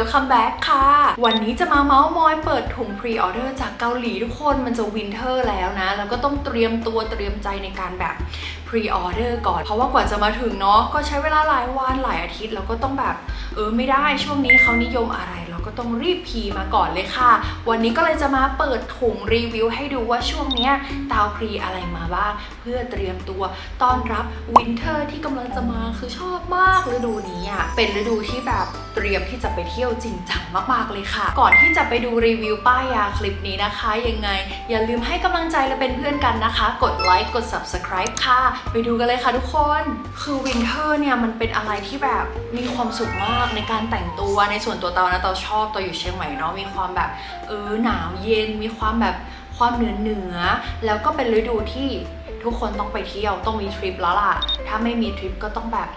Welcome back ค่ะ วันนี้จะมาเมาส์มอยเปิดถุงพรีออเดอร์จากเกาหลีทุกคนมันจะวินเทอร์แล้วนะ แล้วก็ต้องเตรียมตัวเตรียมใจในการแบบพรีออเดอร์ก่อน เพราะว่ากว่าจะมาถึงเนาะก็ใช้เวลาหลายวันหลายอาทิตย์ แล้วก็ต้องแบบ เออไม่ได้ช่วงนี้เขานิยมอะไรเรา ก็ต้องรีบพีมาก่อนเลยค่ะ วันนี้ก็เลยจะมาเปิดถุงรีวิวให้ดูว่าช่วงนี้ยตาวพรีอะไรมาบ้าง เพื่อเตรียมตัวต้อนรับวินเทอร์ที่กำลังจะมาคือชอบมากฤดูนี้อะเป็นฤดูที่แบบเตรียมที่จะไปเที่ยวจริงจังมากๆเลยค่ะ ก่อนที่จะไปดูรีวิวป้ายยาคลิปนี้นะคะ ยังไง อย่าลืมให้กำลังใจและเป็นเพื่อนกันนะคะ กดไลค์กด subscribe ค่ะ ไปดูกันเลยค่ะทุกคน คือวินเทอร์เนี่ยมันเป็นอะไรที่แบบมีความสุขมากในการแต่งตัวในส่วนตัวเตานะเตาชอบเตาอยู่เชียงใหม่เนาะมีความแบบเออหนาวเย็นมีความแบบความเหนือเหนือแล้วก็เป็นฤดูที่ ทุกคนต้องไปเที่ยวต้องมีทริปแล้วล่ะ ถ้าไม่มีทริปก็ต้องแบบ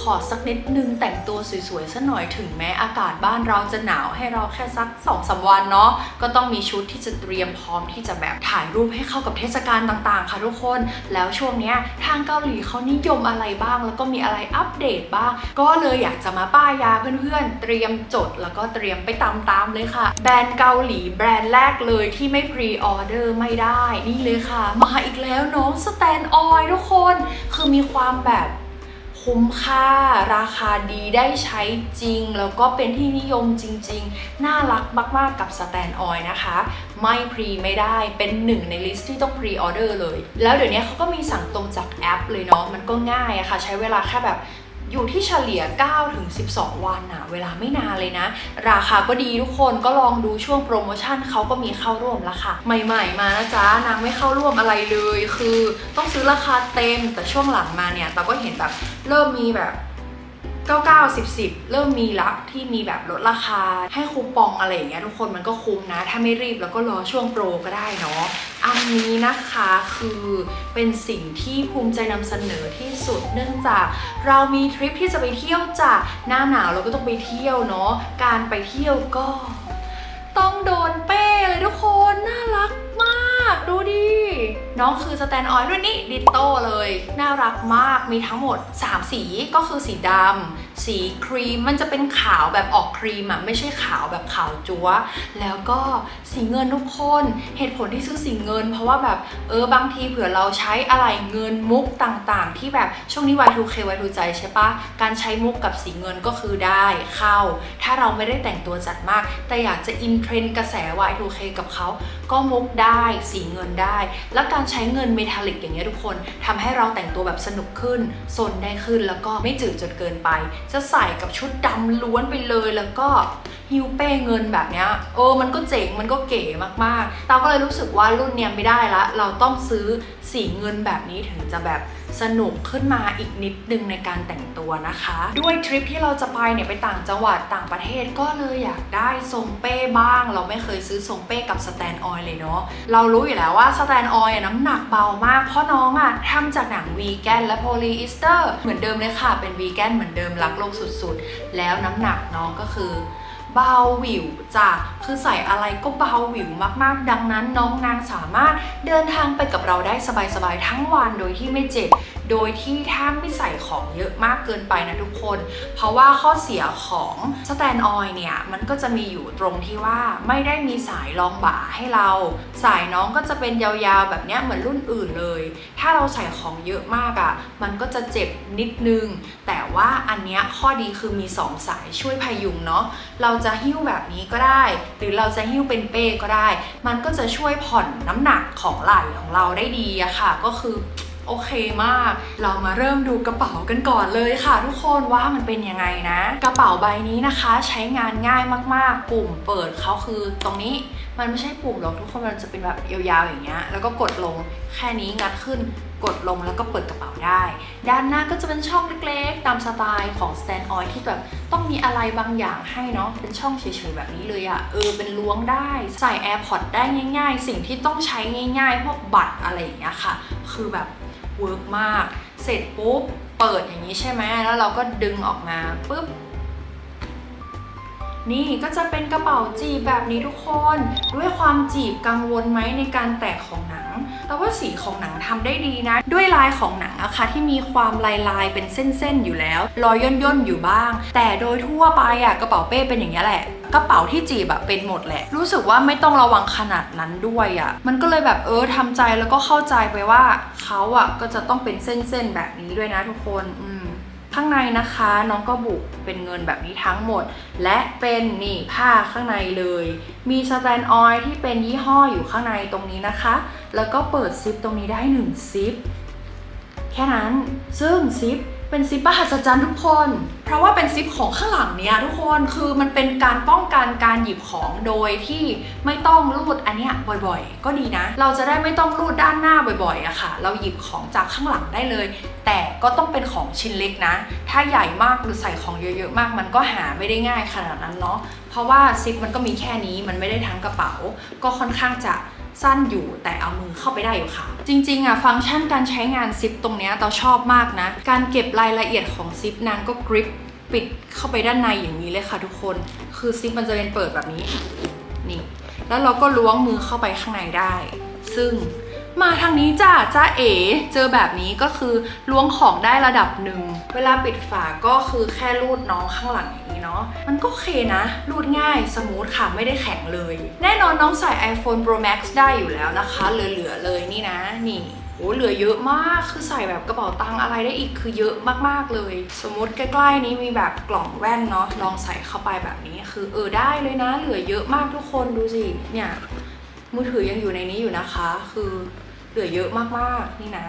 ขอสักนิดนึงแต่งตัวสวยๆสักหน่อยถึงแม้อากาศบ้านเราจะหนาวให้เราแค่สัก2องสาวันเนาะก็ต้องมีชุดที่จะเตรียมพร้อมที่จะแบบถ่ายรูปให้เข้ากับเทศกาลต่างๆ ค่ะทุกคน แล้วช่วงเนี้ยทางเกาหลีเขานิยมอะไรบ้าง แล้วก็มีอะไรอัปเดตบ้าง ก็เลยอยากจะมาป้ายยาเพื่อนๆ เตรียมจดแล้วก็เตรียมไปตามๆเลยค่ะ แบรนด์เกาหลีแบรนด์แรกเลยที่ไม่พรีออเดอร์ไม่ได้นี่เลยค่ะ มาอีกแล้วน้องสแตนออยทุกคน คือมีความแบบคุ้มค่าราคาดีได้ใช้จริง แล้วก็เป็นที่นิยมจริง ๆ น่ารักมาก ๆ กับสแตนออยนะคะ ไม่พรีไม่ได้เป็นหนึ่งในลิสต์ที่ต้องพรีออเดอร์เลย แล้วเดี๋ยวนี้เขาก็มีสั่งตรงจากแอปเลยเนาะมันก็ง่ายอะค่ะ ใช้เวลาแค่แบบ อยู่ที่เฉลี่ย9ถึง12 วันอะเวลาไม่นานเลยนะ ราคาก็ดีทุกคนก็ลองดูช่วงโปรโมชั่นเขาก็มีเข้าร่วมแล้วค่ะใหม่ๆ มานะจ๊ะนางไม่เข้าร่วมอะไรเลย คือต้องซื้อราคาเต็มแต่ช่วงหลังมาเนี่ยเราก็เห็นแบบเริ่มมีแบบ 99 10 10 เริ่มมีละที่มีแบบลดราคา ให้คูปองอะไรอย่างเงี้ยทุกคนมันก็คุ้มนะ ถ้าไม่รีบแล้วก็รอช่วงโปรก็ได้เนาะอันนี้นะคะคือเป็นสิ่งที่ภูมิใจนำเสนอที่สุด เนื่องจากเรามีทริปที่จะไปเที่ยวจากหน้าหนาวเราก็ต้องไปเที่ยวเนาะการไปเที่ยวก็ ต้องโดนเป้เลยทุกคนน่ารักมากดูดิน้องคือสแตนออยรุ่นนี้ดิโต้เลย น่ารักมากมีทั้งหมด 3 สีก็คือสีดำสีครีมมันจะเป็นขาวแบบออกครีมอะไม่ใช่ขาวแบบขาวจั๊ว แล้วก็สีเงินทุกคนเหตุผลที่ซื้อสีเงิน เพราะว่าแบบเออบางทีเผื่อเราใช้อะไรเงินมุกต่างๆ ที่แบบช่วงนี้ Y2K Y2 ใจใช่ปะการใช้มุกกับสีเงินก็คือได้เข้า ถ้าเราไม่ได้แต่งตัวจัดมาก แต่อยากจะอินเทรนด์กระแส Y2K กับเขาก็มุกได้สีเงินได้ แล้วการใช้เงินเมทัลลิกอย่างเงี้ยทุกคนทำให้เราแต่งตัวแบบสนุกขึ้นโซนได้ขึ้นแล้วก็ไม่จืดจนเกินไป จะใส่กับชุดดำล้วนไปเลยแล้วก็ฮิวเป้เงินแบบเนี้ยเออมันก็เจ๋งมันก็เก๋มากๆเราก็เลยรู้สึกว่ารุ่นเนี้ยไม่ได้ละ เราต้องซื้อ สีเงินแบบนี้ถึงจะแบบสนุกขึ้นมาอีกนิดนึงในการแต่งตัวนะคะ ด้วยทริปที่เราจะไปเนี่ยไปต่างจังหวัดต่างประเทศก็เลยอยากได้ทรงเป้บ้าง เราไม่เคยซื้อทรงเป้กับสแตนออยเลยเนาะเรารู้อยู่แล้วว่าสแตนออยน้ำหนักเบามากเพราะน้องอะทำจากหนังวีแกนและโพลีอีสเตอร์เหมือนเดิมเลยค่ะเป็นวีแกนเหมือนเดิมรักโลกสุดๆ แล้วน้ำหนักน้องก็คือ เบาหวิวจ้ะคือใส่อะไรก็เบาหวิวมากๆ ดังนั้นน้องนางสามารถเดินทางไปกับเราได้สบายๆทั้งวันโดยที่ไม่เจ็บ โดยที่ถ้าไม่ใส่ของเยอะมากเกินไปนะทุกคน เพราะว่าข้อเสียของสแตนออยเนี่ยมันก็จะมีอยู่ตรงที่ว่าไม่ได้มีสายรองบ่าให้เรา สายน้องก็จะเป็นยาวๆแบบเนี้ยเหมือนรุ่นอื่นเลย ถ้าเราใส่ของเยอะมากอะ่ะมันก็จะเจ็บนิดนึง แต่ว่าอันเนี้ยข้อดีคือมี 2 สายช่วยพยุงเนาะเราจะหิ้วแบบนี้ก็ได้ หรือเราจะหิ้วเป็นเป้ก็ได้ มันก็จะช่วยผ่อนน้ำหนักของไหล่ของเราได้ดีอะค่ะ ก็คือ โอเคมาก เรามาเริ่มดูกระเป๋ากันก่อนเลยค่ะ ทุกคนว่ามันเป็นยังไงนะ กระเป๋าใบนี้นะคะ ใช้งานง่ายมากๆ ปุ่มเปิดเขาคือตรงนี้มันไม่ใช่ปุ่มหรอกทุกคนมันจะเป็นแบบยาวๆอย่างเงี้ยแล้วก็กดลงแค่นี้งัดขึ้นกดลงแล้วก็เปิดกระเป๋าได้ ด้านหน้าก็จะเป็นช่องเล็กๆ ตามสไตล์ของ stand oil ที่แบบต้องมีอะไรบางอย่างให้เนาะเป็นช่องเฉยๆแบบนี้เลยอะเออเป็นล้วงได้ ใส่ AirPods ได้ง่าย ๆ สิ่งที่ต้องใช้ง่ายๆ พวกบัตรอะไรอย่างเงี้ยค่ะ คือแบบ เวิร์กมาก เสร็จปุ๊บ เปิดอย่างนี้ใช่ไหมแล้วเราก็ดึงออกมาปุ๊บ นี่ก็จะเป็นกระเป๋าจีบแบบนี้ทุกคน ด้วยความจีบกังวลไหมในการแตกของหนังแต่ว่าสีของหนังทำได้ดีนะ ด้วยลายของหนังอะค่ะที่มีความลายลายเป็นเส้นๆอยู่แล้วรอยย่นๆอยู่บ้าง แต่โดยทั่วไปอะกระเป๋าเป้เป็นอย่างนี้แหละกระเป๋าที่จีบอะเป็นหมดแหละ รู้สึกว่าไม่ต้องระวังขนาดนั้นด้วยอะมันก็เลยแบบเออทำใจแล้วก็เข้าใจไปว่าเขาอะก็จะต้องเป็นเส้นๆแบบนี้ด้วยนะทุกคนอื ข้างในนะคะน้องก็บุกเป็นเงินแบบนี้ทั้งหมด และเป็นนี่ผ้าข้างในเลย มีสแตนออยที่เป็นยี่ห้ออยู่ข้างในตรงนี้นะคะ แล้วก็เปิดซิปตรงนี้ได้หนึ่งซิปแค่นั้นซึ่งซิป เป็นซิปมหัศจรรย์ทุกคน เพราะว่าเป็นซิปของข้างหลังเนี้ยทุกคนคือมันเป็นการป้องกันการหยิบของโดยที่ไม่ต้องรูดอันเนี้ยบ่อยๆ ก็ดีนะ เราจะได้ไม่ต้องรูดด้านหน้าบ่อยๆอะค่ะ เราหยิบของจากข้างหลังได้เลย แต่ก็ต้องเป็นของชิ้นเล็กนะ ถ้าใหญ่มากหรือใส่ของเยอะๆมาก มันก็หาไม่ได้ง่ายขนาดนั้นเนาะเพราะว่าซิปมันก็มีแค่นี้มันไม่ได้ทั้งกระเป๋า ก็ค่อนข้างจะ สั้นอยู่แต่เอามือเข้าไปได้อยู่ค่ะ จริงๆอะฟังก์ชันการใช้งานซิปตรงเนี้ยเราชอบมากนะ การเก็บรายละเอียดของซิปนางก็กริปปิดเข้าไปด้านในอย่างนี้เลยค่ะทุกคน คือซิปมันจะเป็นเปิดแบบนี้นี่ แล้วเราก็ล้วงมือเข้าไปข้างในได้ ซึ่งมาทางนี้จ้าจ้าเอ๋เจอแบบนี้ก็คือล้วงของได้ระดับหนึ่ง เวลาปิดฝาก็คือแค่รูดน้องข้างหลัง เนาะมันก็โอเคนะ รูดง่ายสมูทค่ะไม่ได้แข็งเลย แน่นอนน้องใส่ iPhone Pro Max ได้อยู่แล้วนะคะ เหลือๆเลยนี่นะนี่โอ้เหลือเยอะมาก คือใส่แบบกระเป๋าตังอะไรได้อีกคือเยอะมากๆเลย สมมติใกล้ๆนี้มีแบบกล่องแว่นเนาะลองใส่เข้าไปแบบนี้คือเออได้เลยนะ เหลือเยอะมากทุกคนดูสิเนี่ยมือถือยังอยู่ในนี้อยู่นะคะ คือ เหลือเยอะมากๆนี่นะ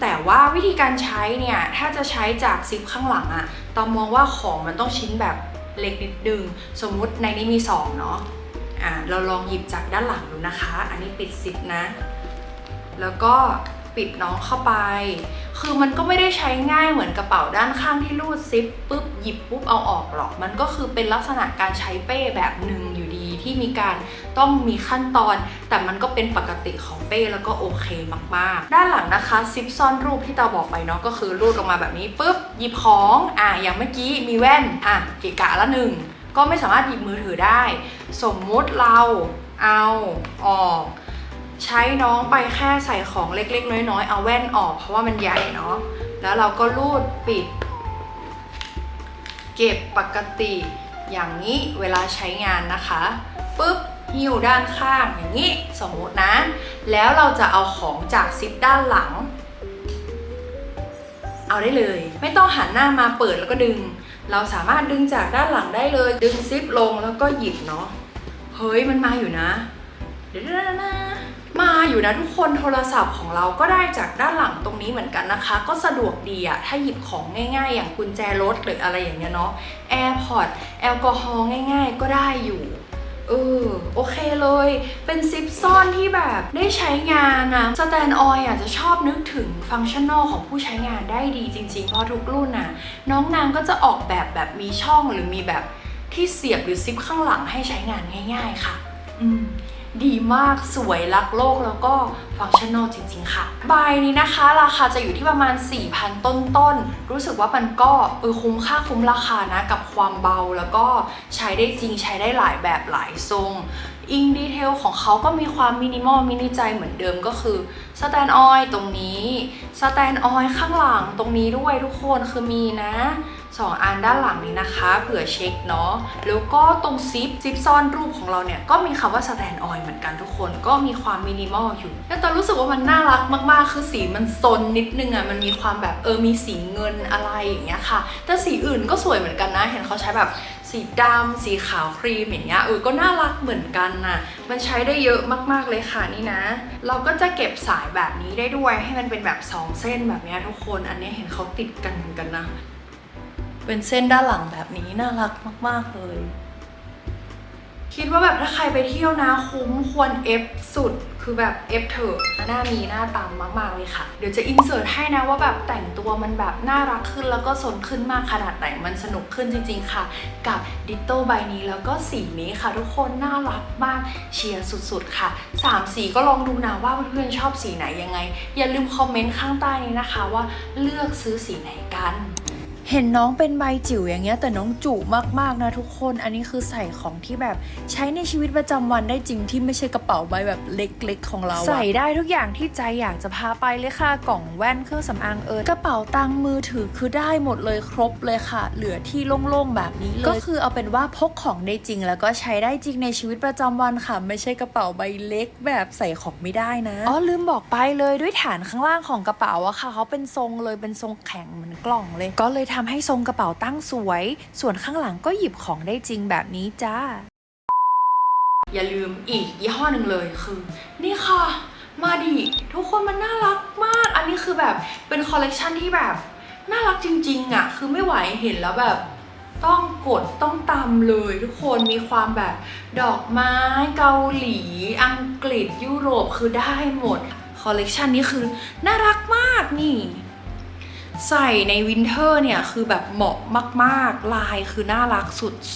แต่ว่าวิธีการใช้เนี่ย ถ้าจะใช้จากซิปข้างหลังอะตอมมองว่าของมันต้องชิ้นแบบเล็กนิดนึง สมมุติในนี้มี 2 เนาะอ่าเราลองหยิบจากด้านหลังดูนะคะ อันนี้ปิดซิปนะ แล้วก็ปิดน้องเข้าไป คือมันก็ไม่ได้ใช้ง่ายเหมือนกระเป๋าด้านข้างที่รูดซิปปุ๊บหยิบปุ๊บเอาออกหรอก มันก็คือเป็นลักษณะการใช้เป้แบบหนึ่ง ที่มีการต้องมีขั้นตอน แต่มันก็เป็นปกติของเป้แล้วก็โอเคมากๆ ด้านหลังนะคะซิปซ่อนรูปที่เราบอกไปเนาะก็คือรูดออกมาแบบนี้ปุ๊บหยิบของอะอย่างเมื่อกี้มีแว่นอะเกะกะละหนึ่งก็ไม่สามารถหยิบมือถือได้ สมมุติเราเอาออกใช้น้องไปแค่ใส่ของเล็ก ๆ น้อยๆ เอาแว่นออกเพราะว่ามันใหญ่เนาะ แล้วเราก็รูดปิด เก็บปกติอย่างนี้เวลาใช้งานนะคะ ปุ๊บหิ้วด้านข้างอย่างนี้สมมตินะ แล้วเราจะเอาของจากซิปด้านหลัง เอาได้เลย ไม่ต้องหันหน้ามาเปิดแล้วก็ดึง เราสามารถดึงจากด้านหลังได้เลย ดึงซิปลงแล้วก็หยิบเนาะเฮ้ยมันมาอยู่นะเดี๋ยวนะนะมาอยู่นะทุกคนโทรศัพท์ของเราก็ได้จากด้านหลังตรงนี้เหมือนกันนะคะ ก็สะดวกดีอะถ้าหยิบของง่ายๆ อย่างกุญแจรถหรืออะไรอย่างเงี้ยเนาะแอร์พอร์ตแอลกอฮอล์ง่าย ๆ ก็ได้อยู่ เออโอเคเลย เป็นซิปซ่อนที่แบบได้ใช้งานนะสแตนออยอาจจะชอบนึกถึงฟังก์ชันนอลของผู้ใช้งานได้ดีจริงๆ เพราะทุกรุ่นน่ะน้องนางก็จะออกแบบแบบมีช่องหรือมีแบบที่เสียบหรือซิปข้างหลังให้ใช้งานง่าย ๆ ค่ะ อืม ดีมากสวยรักโลกแล้วก็ฟังก์ชันนอลจริง ๆ ค่ะ ใบนี้นะคะ ราคาจะอยู่ที่ประมาณ 4,000 ต้นๆ รู้สึกว่ามันก็เออคุ้มค่าคุ้มราคานะ กับความเบาแล้วก็ใช้ได้จริงใช้ได้หลายแบบหลายทรงอิงดีเทลของเขาก็มีความมินิมอลมินิใจเหมือนเดิมก็คือสแตนออยตรงนี้สแตนออยข้างหลังตรงนี้ด้วยทุกคนคือมีนะ สองอันด้านหลังนี้นะคะเผื่อเช็คเนาะแล้วก็ตรงซิปซิปซ่อนรูปของเราเนี่ยก็มีคำว่าสแตนออยเหมือนกันทุกคน ก็มีความมินิมอลอยู่แล้วตอนรู้สึกว่ามันน่ารักมากๆ คือสีมันซนนิดนึงอะ่ะมันมีความแบบเออมีสีเงินอะไรอย่างเงี้ยค่ะ แต่สีอื่นก็สวยเหมือนกันนะ เห็นเขาใช้แบบสีดำสีขาวครีมอย่างเงี้ยเออก็น่ารักเหมือนกันน่ะมันใช้ได้เยอะมากๆเลยค่ะนี่นะ เราก็จะเก็บสายแบบนี้ได้ด้วยให้มันเป็นแบบสองเส้นแบบเนี้ยทุกคน อันนี้เห็นเขาติดกันเหมือนกันนะ เป็นเส้นด้านหลังแบบนี้น่ารักมาก ๆ เลย คิดว่าแบบถ้าใครไปเที่ยวนะคุ้มควรเอฟสุดคือแบบเอฟเถอะหน้ามีหน้าตามมาก ๆ เลยค่ะ เดี๋ยวจะอินเสิร์ตให้นะว่าแบบแต่งตัวมันแบบน่ารักขึ้นแล้วก็สนขึ้นมากขนาดไหนมันสนุกขึ้นจริง ๆ ค่ะ กับดิโต้ใบนี้แล้วก็สีนี้ค่ะ ทุกคนน่ารักมากเชียร์สุด ๆ ค่ะ 3 สีก็ลองดูนะว่าเพื่อนๆชอบสีไหนยังไง อย่าลืมคอมเมนต์ข้างใต้นี้นะคะว่าเลือกซื้อสีไหนกัน เห็นน้องเป็นใบจิ๋วอย่างเงี้ยแต่น้องจุมากๆนะทุกคนอันนี้คือใส่ของที่แบบใช้ในชีวิตประจำวันได้จริงที่ไม่ใช่กระเป๋าใบแบบเล็กๆ ของเราอะใส่ได้ทุกอย่างที่ใจอยากจะพาไปเลยค่ะกล่องแว่นเครื่องสำอางเอิร์กระเป๋าตังค์มือถือคือได้หมดเลยครบเลยค่ะ เหลือที่โล่งๆแบบนี้เลยก็คือเอาเป็นว่าพกของได้จริง แล้วก็ใช้ได้จริงในชีวิตประจำวันค่ะ ไม่ใช่กระเป๋าใบเล็กแบบใส่ของไม่ได้นะอ๋อลืมบอกไปเลยด้วยฐานข้างล่างของกระเป๋าอะค่ะเขาเป็นทรงเลยเป็นทรงแข็งเหมือนกล่องเลยก็เลยทำให้ทรงกระเป๋าตั้งสวย ส่วนข้างหลังก็หยิบของได้จริงแบบนี้จ้า อย่าลืมอีกยี่ห้อหนึ่งเลยคือ นี่ค่ะ มาดิทุกคนมันน่ารักมาก อันนี้คือแบบเป็นคอลเลกชันที่แบบน่ารักจริงๆอะ่ะ คือไม่ไหวเห็นแล้วแบบต้องกดต้องตามเลยทุกคนมีความแบบดอกไม้เกาหลี อังกฤษยุโรปคือได้หมด คอลเลกชันนี้คือน่ารักมากนี่ ใส่ในวินเทอร์เนี่ยคือแบบเหมาะมาก ๆ ลายคือน่ารัก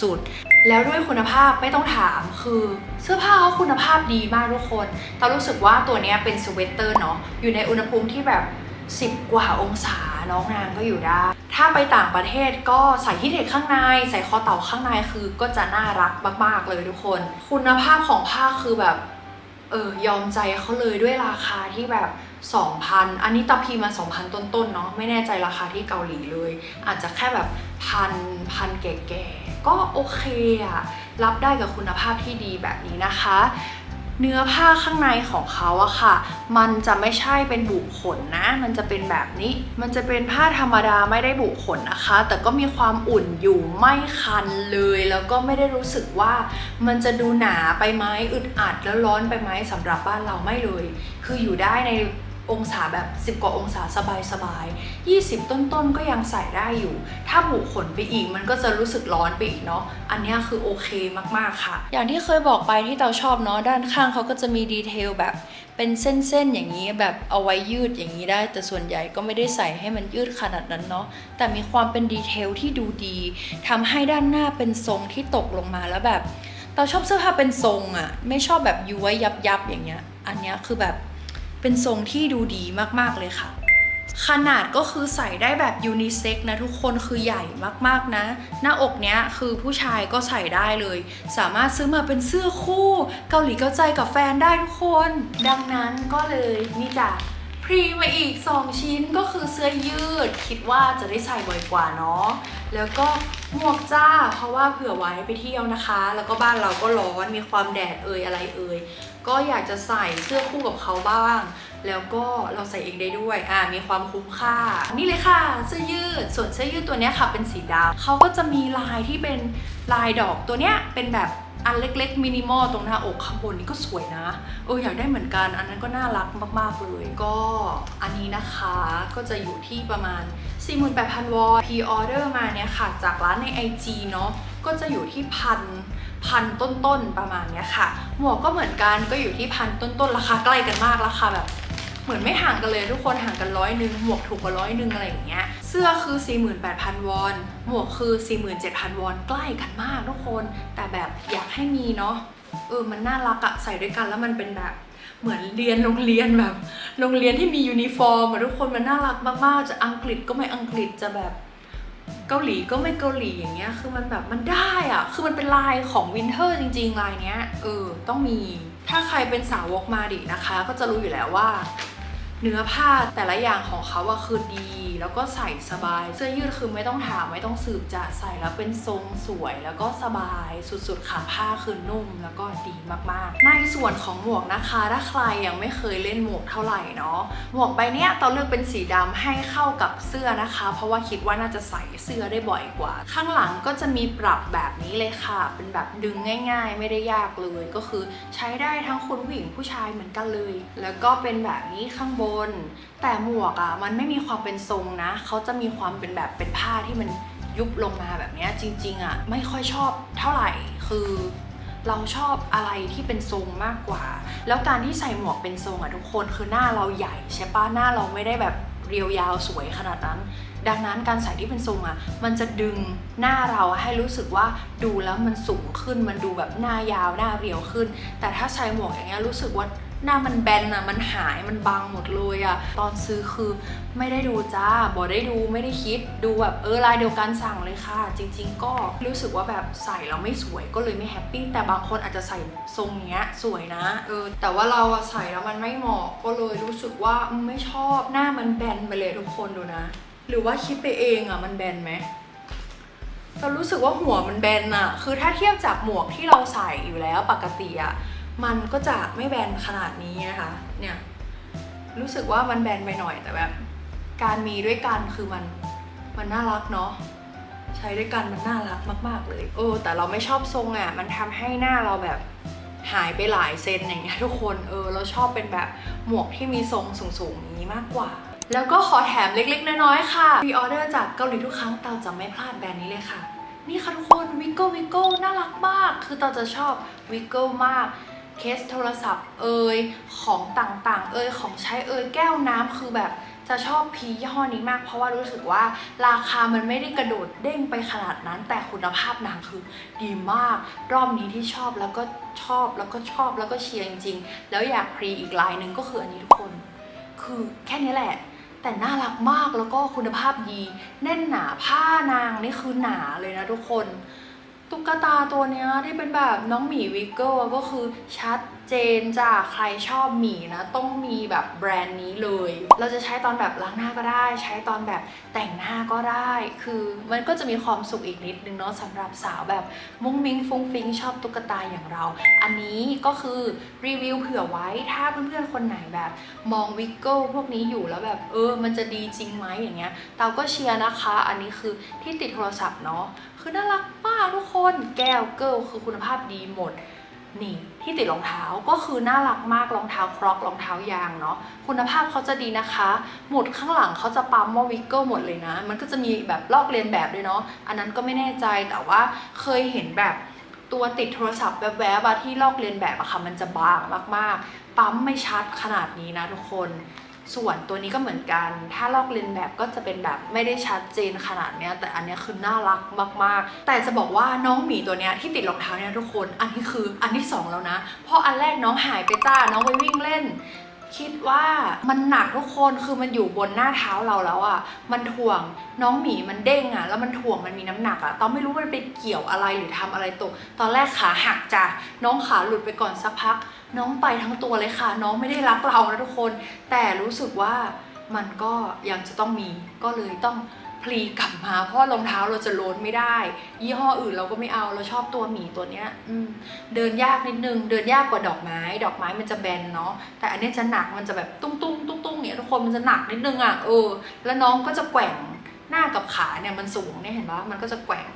สุด ๆ แล้วด้วยคุณภาพไม่ต้องถามคือเสื้อผ้าเขาคุณภาพดีมากทุกคนแต่รู้สึกว่าตัวเนี้ยเป็นสเวตเตอร์เนาะอยู่ในอุณหภูมิที่แบบ10 กว่าองศาน้องนางก็อยู่ได้ ถ้าไปต่างประเทศก็ใส่ฮิตเทคข้างใน ใส่คอเต่าข้างในคือก็จะน่ารักมากๆเลยทุกคน คุณภาพของผ้าคือแบบ เออยอมใจเขาเลยด้วยราคาที่แบบ 2,000 อันนี้ตาพีมา2,000 ต้นๆเนาะไม่แน่ใจราคาที่เกาหลีเลย อาจจะแค่แบบพันพันแก่ๆ ก็โอเคอะรับได้กับคุณภาพที่ดีแบบนี้นะคะ เนื้อผ้าข้างในของเขาอะค่ะ มันจะไม่ใช่เป็นบุขนนะ มันจะเป็นแบบนี้ มันจะเป็นผ้าธรรมดาไม่ได้บุขนนะคะ แต่ก็มีความอุ่นอยู่ไม่คันเลย แล้วก็ไม่ได้รู้สึกว่ามันจะดูหนาไปไหมอึดอัดแล้วร้อนไปไหมสำหรับบ้านเราไม่เลย คืออยู่ได้ใน องศาแบบ 10 กว่าองศาสบายๆ20 ต้นๆก็ยังใส่ได้อยู่ ถ้าบุขนไปอีกมันก็จะรู้สึกร้อนไปอีกเนาะ อันนี้คือโอเคมากๆค่ะ อย่างที่เคยบอกไปที่เราชอบเนาะด้านข้างเขาก็จะมีดีเทลแบบเป็นเส้นๆอย่างนี้แบบเอาไว้ยืดอย่างนี้ได้ แต่ส่วนใหญ่ก็ไม่ได้ใส่ให้มันยืดขนาดนั้นเนาะแต่มีความเป็นดีเทลที่ดูดีทำให้ด้านหน้าเป็นทรงที่ตกลงมาแล้วแบบเราชอบเสื้อผ้าเป็นทรงอะ่ะไม่ชอบแบบย้วยยับยับอย่างเงี้ย อันเนี้ยคือแบบ เป็นทรงที่ดูดีมากๆเลยค่ะ ขนาดก็คือใส่ได้แบบยูนิเซ็กนะทุกคนคือใหญ่มากๆนะ หน้าอกเนี้ยคือผู้ชายก็ใส่ได้เลย สามารถซื้อมาเป็นเสื้อคู่ เกาหลีเกาใจกับแฟนได้ทุกคน ดังนั้นก็เลยนี่จ้ะพรีมาอีก 2 ชิ้นก็คือเสื้อยืด คิดว่าจะได้ใส่บ่อยกว่าเนาะแล้วก็หมวกจ้า เพราะว่าเผื่อไว้ไปเที่ยวนะคะ แล้วก็บ้านเราก็ร้อนมีความแดดเอ่ยอะไรเอ่ย ก็อยากจะใส่เสื้อคู่กับเขาบ้าง แล้วก็เราใส่เองได้ด้วยอ่ามีความคุ้มค่า นี่เลยค่ะเสื้อยืด ส่วนเสื้อยืดตัวนี้ค่ะเป็นสีดำเขาก็จะมีลายที่เป็นลายดอกตัวเนี้ยเป็นแบบอันเล็กๆมินิมอลตรงหน้าอกข้างบนนี่ก็สวยนะเอออยากได้เหมือนกัน อันนั้นก็น่ารักมากๆเลย ก็อันนี้นะคะก็จะอยู่ที่ประมาณ 48,000 วอนพรีออเดอร์มาเนี่ยค่ะ จากร้านใน IG เนาะก็จะอยู่ที่พัน พันต้นๆประมาณเนี้ยค่ะ หมวกก็เหมือนกันก็อยู่ที่พันต้นๆราคาใกล้กันมากราคาแบบเหมือนไม่ห่างกันเลยทุกคนห่างกันร้อยหนึ่งหมวกถูกกว่าร้อยหนึ่งอะไรอย่างเงี้ยเสื้อคือ 48,000 วอน หมวกคือ 47,000 วอนใกล้กันมากทุกคน แต่แบบอยากให้มีเนาะเออมันน่ารักอะใส่ด้วยกันแล้วมันเป็นแบบเหมือนเรียนโรงเรียนแบบ โรงเรียนที่มียูนิฟอร์มอะทุกคนมันน่ารักมากๆจะอังกฤษก็ไม่อังกฤษจะแบบ เกาหลีก็ไม่เกาหลีอย่างเงี้ย คือมันแบบมันได้อะคือมันเป็นลายของวินเทอร์จริงๆ ลายเนี้ย เออ ต้องมี ถ้าใครเป็นสาวกมาดินะคะ ก็จะรู้อยู่แล้วว่า เนื้อผ้าแต่ละอย่างของเขาอะคือดี แล้วก็ใส่สบาย เสื้อยืดคือไม่ต้องถามไม่ต้องสืบจะใส่แล้วเป็นทรงสวยแล้วก็สบายสุดๆค่ะผ้าคือนุ่มแล้วก็ดีมากๆ ในส่วนของหมวกนะคะถ้าใครยังไม่เคยเล่นหมวกเท่าไหร่เนาะหมวกใบเนี้ยตอนเลือกเป็นสีดำให้เข้ากับเสื้อนะคะ เพราะว่าคิดว่าน่าจะใส่เสื้อได้บ่อยกว่า ข้างหลังก็จะมีปรับแบบนี้เลยค่ะ เป็นแบบดึงง่าย ๆ ไม่ได้ยากเลยก็คือใช้ได้ทั้งคนผู้หญิงผู้ชายเหมือนกันเลย แล้วก็เป็นแบบนี้ข้างบนแต่หมวกอะมันไม่มีความเป็นทรงนะ เขาจะมีความเป็นแบบเป็นผ้าที่มันยุบลงมาแบบนี้จริง ๆอะไม่ค่อยชอบเท่าไหร่คือเราชอบอะไรที่เป็นทรงมากกว่า แล้วการที่ใส่หมวกเป็นทรงอะทุกคนคือหน้าเราใหญ่ใช่ปะหน้าเราไม่ได้แบบเรียวยาวสวยขนาดนั้น ดังนั้นการใส่ที่เป็นทรงอะ มันจะดึงหน้าเราให้รู้สึกว่าดูแล้วมันสูงขึ้น มันดูแบบหน้ายาวหน้าเรียวขึ้น แต่ถ้าใส่หมวกอย่างเงี้ยรู้สึกว่า หน้ามันแบนอะมันหายมันบางหมดเลยอะตอนซื้อคือไม่ได้ดูจ้าบอได้ดูไม่ได้คิดดูแบบเออลายเดียวกันสั่งเลยค่ะ จริง ๆ ก็รู้สึกว่าแบบใส่แล้วไม่สวยก็เลยไม่แฮปปี้แต่บางคนอาจจะใส่ทรงเนี้ยสวยนะเออแต่ว่าเราอะใส่แล้วมันไม่เหมาะก็เลยรู้สึกว่าไม่ชอบหน้ามันแบนไปเลยทุกคนดูนะ หรือว่าคิดไปเองอะมันแบนไหมเรารู้สึกว่าหัวมันแบนอะคือถ้าเทียบจากหมวกที่เราใส่อยู่แล้วปกติอะ มันก็จะไม่แบนขนาดนี้นะคะ เนี่ย รู้สึกว่ามันแบนไปหน่อยแต่แบบ การมีด้วยกันคือมันมันน่ารักเนาะใช้ด้วยกันมันน่ารักมากๆเลยเออแต่เราไม่ชอบทรงอะมันทำให้หน้าเราแบบหายไปหลายเซนอย่างเงี้ยทุกคนเออเราชอบเป็นแบบหมวกที่มีทรงสูงๆอย่างนี้มากกว่า แล้วก็ขอแถมเล็กๆ น้อยๆค่ะพรีออเดอร์จากเกาหลีทุกครั้งเตาจะไม่พลาดแบรนด์นี้เลยค่ะ นี่ค่ะทุกคนวิกเกิลวิกเกิลน่ารักมาก คือเตาจะชอบวิกเกิลมาก เคสโทรศัพท์เอ่ยของต่างๆ เอ่ยของใช้เอ่ยแก้วน้ำคือแบบจะชอบพียี่ห้อนี้มากเพราะว่ารู้สึกว่าราคามันไม่ได้กระโดดเด้งไปขนาดนั้น แต่คุณภาพนางคือดีมาก รอบนี้ที่ชอบแล้วก็ชอบแล้วก็ชอบแล้วก็เชียร์จริงๆ แล้วอยากพรีอีกลายหนึ่งก็คืออันนี้ทุกคน คือแค่นี้แหละ แต่น่ารักมากแล้วก็คุณภาพดี แน่นหนาผ้านางนี่คือหนาเลยนะทุกคน ตุ๊กตาตัวเนี้ยที่เป็นแบบน้องหมีวิกเกิลก็คือชัด เจนจ้ะใครชอบหมีนะต้องมีแบบแบรนด์นี้เลย เราจะใช้ตอนแบบล้างหน้าก็ได้ ใช้ตอนแบบแต่งหน้าก็ได้ คือมันก็จะมีความสุขอีกนิดนึงเนาะสำหรับสาวแบบมุ้งมิ้งฟุ้งฟิ้งชอบตุ๊กตาอย่างเรา อันนี้ก็คือรีวิวเผื่อไว้ถ้าเพื่อนๆคนไหนแบบ มองวิกเกิลพวกนี้อยู่แล้วแบบเออ มันจะดีจริงไหมอย่างเงี้ยเตาก็เชียร์นะคะ อันนี้คือที่ติดโทรศัพท์เนาะคือน่ารักมากทุกคนแก้วเกิลคือคุณภาพดีหมดนี่ ที่ติดรองเท้าก็คือน่ารักมากรองเท้าครอกรองเท้ายางเนาะคุณภาพเขาจะดีนะคะ หมุดข้างหลังเขาจะปั๊มว่าวิกเกิลหมดเลยนะ มันก็จะมีแบบลอกเลียนแบบด้วยเนาะอันนั้นก็ไม่แน่ใจแต่ว่าเคยเห็นแบบตัวติดโทรศัพท์แวบๆที่ลอกเลียนแบบอะค่ะมันจะบางมากๆ ปั๊มไม่ชัดขนาดนี้นะทุกคน ส่วนตัวนี้ก็เหมือนกัน ถ้าลอกเลียนแบบก็จะเป็นแบบไม่ได้ชัดเจนขนาดเนี้ย แต่อันนี้คือน่ารักมาก ๆ แต่จะบอกว่าน้องหมีตัวเนี้ยที่ติดรองเท้าเนี่ยทุกคน อันนี้คืออันที่สองแล้วนะ เพราะอันแรกน้องหายไปจ้า น้องไปวิ่งเล่น คิดว่ามันหนักทุกคนคือมันอยู่บนหน้าเท้าเราแล้วอะ่ะ มันถ่วงน้องหมีมันเด้งอะ่ะ แล้วมันถ่วงมันมีน้ำหนักอะ่ะตอนไม่รู้มันไปเกี่ยวอะไรหรือทำอะไรตก ตอนแรกขาหักจ้ะน้องขาหลุดไปก่อนสักพัก น้องไปทั้งตัวเลยค่ะ น้องไม่ได้รักเรานะทุกคน แต่รู้สึกว่ามันก็ยังจะต้องมีก็เลยต้อง พลีกลับมาเพราะว่ารองเท้าเราจะโลนไม่ได้ ยี่ห้ออื่นเราก็ไม่เอาเราชอบตัวหมีตัวเนี้ยอืเดินยากนิดนึง เดินยากกว่าดอกไม้ ดอกไม้มันจะแบนเนาะแต่อันนี้จะหนักมันจะแบบตุ้งตุ้งตุ้งตุ้งเนี่ยทุกคนมันจะหนักนิดนึงอะเออแล้วน้องก็จะแกว่งหน้ากับขาเนี่ยมันสูงเนี่ยเห็นปะมันก็จะแกว่ง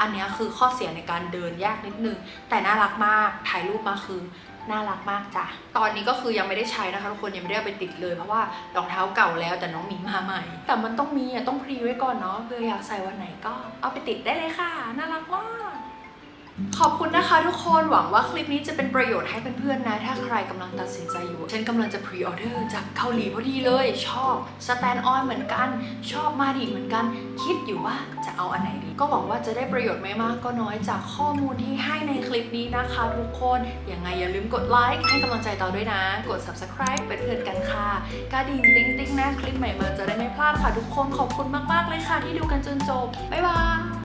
อันนี้คือข้อเสียในการเดินยากนิดนึง แต่น่ารักมากถ่ายรูปมาคือ น่ารักมากจ้ะ ตอนนี้ก็คือยังไม่ได้ใช้นะคะทุกคนยังไม่ได้เอาไปติดเลยเพราะว่ารองเท้าเก่าแล้วแต่น้องหมีมาใหม่ แต่มันต้องมีอะต้องพรีไว้ก่อนเนาะเพื่ออยากใส่วันไหนก็เอาไปติดได้เลยค่ะ น่ารักมาก ขอบคุณนะคะทุกคนหวังว่าคลิปนี้จะเป็นประโยชน์ให้เพื่อนๆนะ ถ้าใครกำลังตัดสินใจอยู่ ฉันกำลังจะพรีออเดอร์จากเกาหลีพอดีเลย ชอบสแตนออยเหมือนกัน ชอบมาดิเหมือนกัน คิดอยู่ว่าจะเอาอันไหนดี ก็หวังว่าจะได้ประโยชน์ไม่มากก็น้อยจากข้อมูลที่ให้ในคลิปนี้นะคะทุกคนยังไงอย่าลืมกดไลค์ให้กำลังใจเตาด้วยนะ กด subscribe เป็นเพื่อนกันค่ะกระดิ่งติ๊งติ๊งนะคลิปใหม่มาจะได้ไม่พลาดค่ะทุกคนขอบคุณมากๆเลยค่ะที่ดูกันจนจบบ๊ายบาย